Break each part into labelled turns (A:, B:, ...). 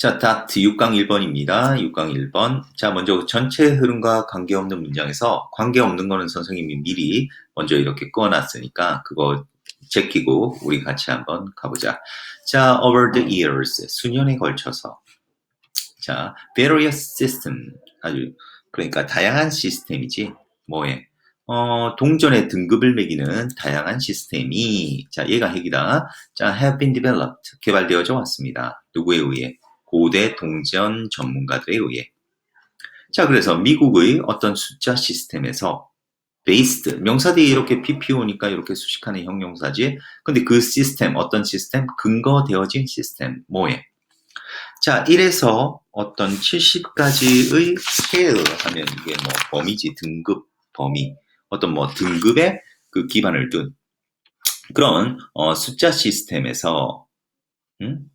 A: 자, 다트 6강 1번입니다. 6강 1번. 자, 먼저 전체 흐름과 관계없는 문장에서 관계없는 거는 선생님이 미리 먼저 이렇게 꺼놨으니까 그거 제끼고 우리 같이 한번 가보자. 자, over the years. 수년에 걸쳐서. 자, various system. 아주, 그러니까 다양한 시스템이지. 뭐에? 어, 동전의 등급을 매기는 다양한 시스템이, 자, 얘가 핵이다. 자, have been developed. 개발되어져 왔습니다. 누구에 의해? 고대 동전 전문가들에 의해. 자, 그래서 미국의 어떤 숫자 시스템에서 based, 명사 뒤에 이렇게 PPO니까 이렇게 수식하는 형용사지. 근데 그 시스템, 어떤 시스템? 근거되어진 시스템. 뭐에? 자, 1에서 어떤 70까지의 스케일 하면 이게 뭐 범위지, 등급, 범위. 어떤 뭐 등급의 그 기반을 둔 그런 어, 숫자 시스템에서 음?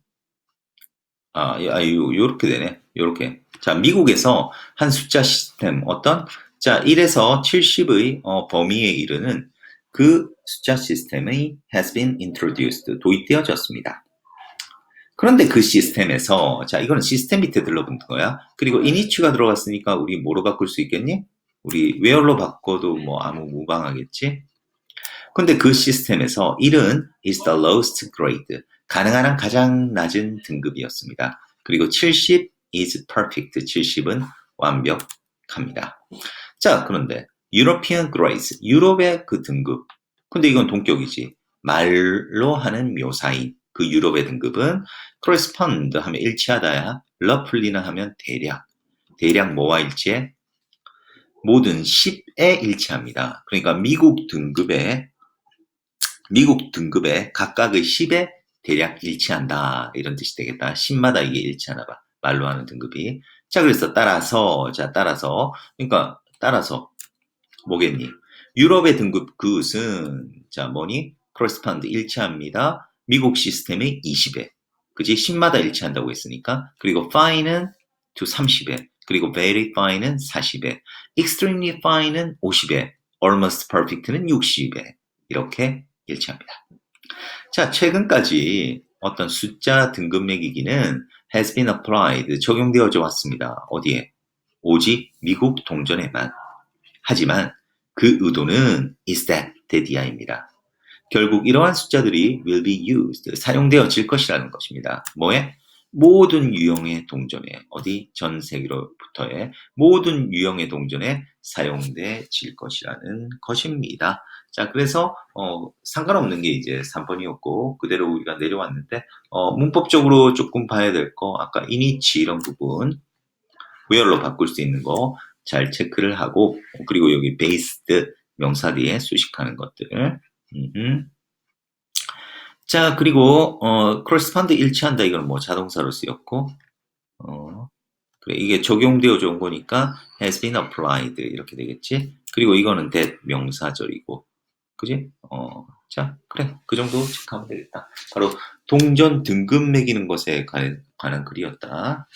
A: 아, 야, 요, 요렇게 되네. 요렇게. 자, 미국에서 한 숫자 시스템, 어떤? 자, 1에서 70의 어, 범위에 이르는 그 숫자 시스템이 has been introduced, 도입되어졌습니다. 그런데 그 시스템에서, 자, 이거는 시스템 밑에 들러붙는 거야. 그리고 init가 들어갔으니까 우리 뭐로 바꿀 수 있겠니? 우리 where로 바꿔도 뭐 아무 무방하겠지? 근데 그 시스템에서 1은 is the lowest grade. 가능한 한 가장 낮은 등급이었습니다. 그리고 70 is perfect. 70은 완벽합니다. 자, 그런데 European grades. 유럽의 그 등급. 근데 이건 동격이지. 말로 하는 묘사인. 그 유럽의 등급은 correspond 하면 일치하다야. roughly는 하면 대략. 대략 뭐와 일치해? 모든 10에 일치합니다. 그러니까 미국 등급에 미국 등급에 각각의 10에 대략 일치한다. 이런 뜻이 되겠다. 10마다 이게 일치하나 봐. 말로 하는 등급이. 자, 그래서 따라서, 자, 따라서, 그러니까 따라서 뭐겠니? 유럽의 등급 그것은, 자, 뭐니? correspond 일치합니다. 미국 시스템의 20에. 그지? 10마다 일치한다고 했으니까. 그리고 fine은 to 30에. 그리고 very fine은 40에. extremely fine은 50에. almost perfect는 60에. 이렇게 일치합니다. 자, 최근까지 어떤 숫자 등급 매기기는 has been applied, 적용되어져 왔습니다. 어디에? 오직 미국 동전에만. 하지만 그 의도는 is that, that이야입니다. 결국 이러한 숫자들이 will be used, 사용되어질 것이라는 것입니다. 뭐에? 모든 유형의 동전에, 어디? 전 세계로부터의 모든 유형의 동전에 사용되질 것이라는 것입니다. 자, 그래서 어, 상관없는 게 이제 3번이었고 그대로 우리가 내려왔는데 어, 문법적으로 조금 봐야 될 거 아까 이니치 이런 부분 where로 바꿀 수 있는 거 잘 체크를 하고 그리고 여기 based 명사 뒤에 수식하는 것들 음흠. 자 그리고 어, correspond 일치한다 이건 뭐 자동사로 쓰였고 어, 그래 이게 적용되어져 온 거니까 has been applied 이렇게 되겠지 그리고 이거는 that 명사절이고 그지? 어, 자, 그래. 그 정도 체크하면 되겠다. 바로 동전 등급 매기는 것에 관한 글이었다.